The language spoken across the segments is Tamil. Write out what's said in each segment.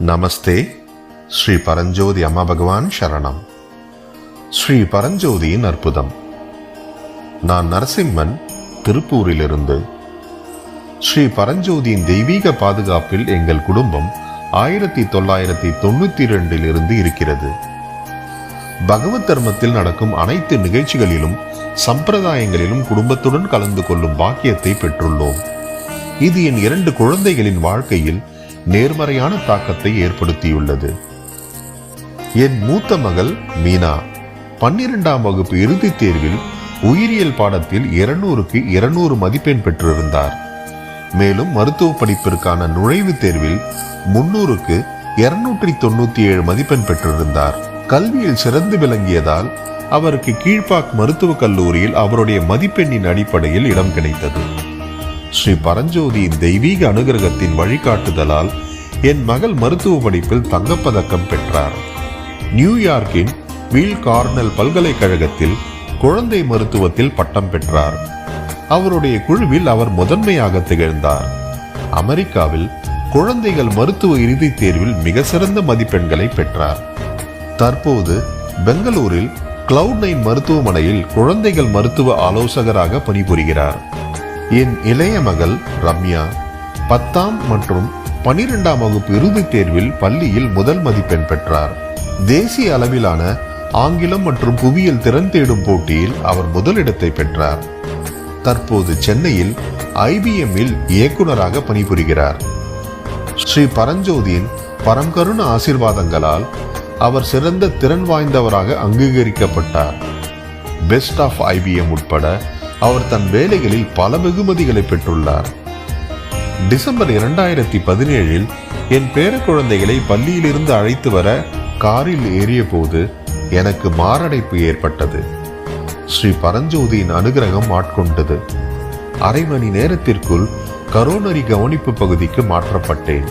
நமஸ்தே ஸ்ரீ பரஞ்சோதி அம்மா பகவான் சரணம். ஸ்ரீ பரஞ்சோதியின் அற்புதம். நான் நரசிம்மன் திருப்பூரிலிருந்து. ஸ்ரீ பரஞ்சோதியின் தெய்வீக பாதுகாப்பில் எங்கள் குடும்பம் ஆயிரத்தி தொள்ளாயிரத்தி தொண்ணூற்றி ரெண்டில் இருந்து இருக்கிறது. பகவத் தர்மத்தில் நடக்கும் அனைத்து நிகழ்ச்சிகளிலும் சம்பிரதாயங்களிலும் குடும்பத்துடன் கலந்து கொள்ளும் பாக்கியத்தை பெற்றுள்ளோம். இது என் இரண்டு குழந்தைகளின் வாழ்க்கையில் நேர்மறையான தாக்கத்தை ஏற்படுத்தியுள்ளது. என் மூத்த மகள் மீனா பன்னிரெண்டாம் வகுப்பு இறுதித் தேர்வில் உயிரியல் பாடத்தில் இருநூறுக்கு இருநூறு மதிப்பெண் பெற்றிருந்தார். மேலும் மருத்துவ படிப்பிற்கான நுழைவுத் தேர்வில் முன்னூறுக்கு இருநூற்றி தொண்ணூத்தி ஏழு மதிப்பெண் பெற்றிருந்தார். கல்வியில் சிறந்து விளங்கியதால் அவருக்கு கீழ்ப்பாக் மருத்துவக் கல்லூரியில் அவருடைய மதிப்பெண்ணின் அடிப்படையில் இடம் கிடைத்தது. ஸ்ரீ பரஞ்சோதியின் தெய்வீக அனுகிரகத்தின் வழிகாட்டுதலால் என் மகள் மருத்துவ படிப்பில் தங்கப்பதக்கம் பெற்றார். நியூயார்க்கின் வீல் கார்னல் பல்கலைக்கழகத்தில் குழந்தை மருத்துவத்தில் பட்டம் பெற்றார். அவருடைய குழுவில் அவர் முதன்மையாக திகழ்ந்தார். அமெரிக்காவில் குழந்தைகள் மருத்துவ இறுதித் தேர்வில் மிக சிறந்த மதிப்பெண்களை பெற்றார். தற்போது பெங்களூரில் கிளவுட் நைன் மருத்துவமனையில் குழந்தைகள் மருத்துவ ஆலோசகராக பணிபுரிகிறார். என் இளைய மகள் ரம்யா பத்தாம் மற்றும் பனிரெண்டாம் வகுப்பு இறுதித் தேர்வில் பள்ளியில் முதல் மதிப்பெண் பெற்றார். தேசிய அளவிலான ஆங்கிலம் மற்றும் புவியியல் திறன் தேடும் போட்டியில் அவர் முதலிடத்தை பெற்றார். தற்போது சென்னையில் ஐபிஎம்மில் இயக்குனராக பணிபுரிகிறார். ஸ்ரீ பரஞ்சோதியின் பரம்கருண ஆசீர்வாதங்களால் அவர் சிறந்த திறன் வாய்ந்தவராக அங்கீகரிக்கப்பட்டார். பெஸ்ட் ஆஃப் ஐபிஎம் உட்பட அவர் தன் வேலைகளில் பல வெகுமதிகளை பெற்றுள்ளார். டிசம்பர் இரண்டாயிரத்தி பதினேழில் என் பேர குழந்தைகளை பள்ளியிலிருந்து அழைத்து வர காரில் ஏறிய போது எனக்கு மாரடைப்பு ஏற்பட்டது. ஸ்ரீ பரஞ்சோதியின் அனுகிரகம் ஆட்கொண்டது. அரை மணி நேரத்திற்குள் கரோனரி கவனிப்பு பகுதிக்கு மாற்றப்பட்டேன்.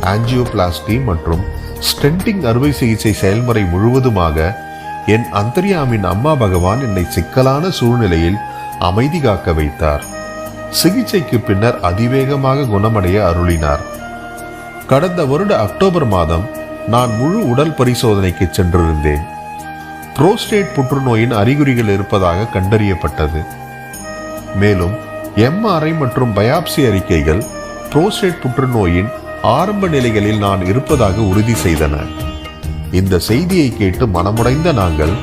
ஆஞ்சியோபிளாஸ்டி மற்றும் ஸ்டென்டிங் அறுவை சிகிச்சை செயல்முறை முழுவதுமாக என் அந்தரியாமின் அம்மா பகவான் என்னை சிக்கலான சூழ்நிலையில் அமைதி காக்க வைத்தார். சிகிச்சைக்கு பின்னர் அதிவேகமாக குணமடைய அருளினார். கடந்த வருட அக்டோபர் மாதம் நான் முழு உடல் பரிசோதனைக்கு சென்றிருந்தேன். புரோஸ்டேட் புற்றுநோயின் அறிகுறிகள் இருப்பதாக கண்டறியப்பட்டது. மேலும் எம்ஆர்ஐ மற்றும் பயாப்சி அறிக்கைகள் புரோஸ்டேட் புற்றுநோயின் ஆரம்ப நிலைகளில் நான் இருப்பதாக உறுதி செய்தன. இந்த செய்தியை கேட்டு மனமுடைந்த நாங்கள்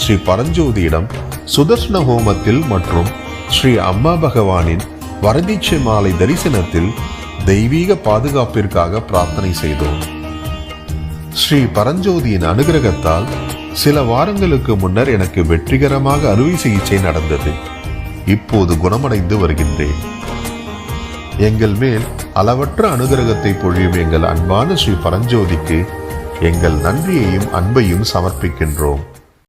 ஸ்ரீ பரஞ்சோதியிடம் சுதர்ஷன ஹோமத்தில் மற்றும் ஸ்ரீ அம்மா பகவானின் வரதீட்சை மாலை தரிசனத்தில் தெய்வீக பாதுகாப்பிற்காக பிரார்த்தனை செய்தோம். ஸ்ரீ பரஞ்சோதியின் அனுகிரகத்தால் சில வாரங்களுக்கு முன்னர் எனக்கு வெற்றிகரமாக அறுவை சிகிச்சை நடந்தது. இப்போது குணமடைந்து வருகின்றேன். எங்கள் மேல் அளவற்ற அனுகிரகத்தை பொழியும் எங்கள் அன்பான ஸ்ரீ பரஞ்சோதிக்கு எங்கள் நன்றியையும் அன்பையும் சமர்ப்பிக்கின்றோம்.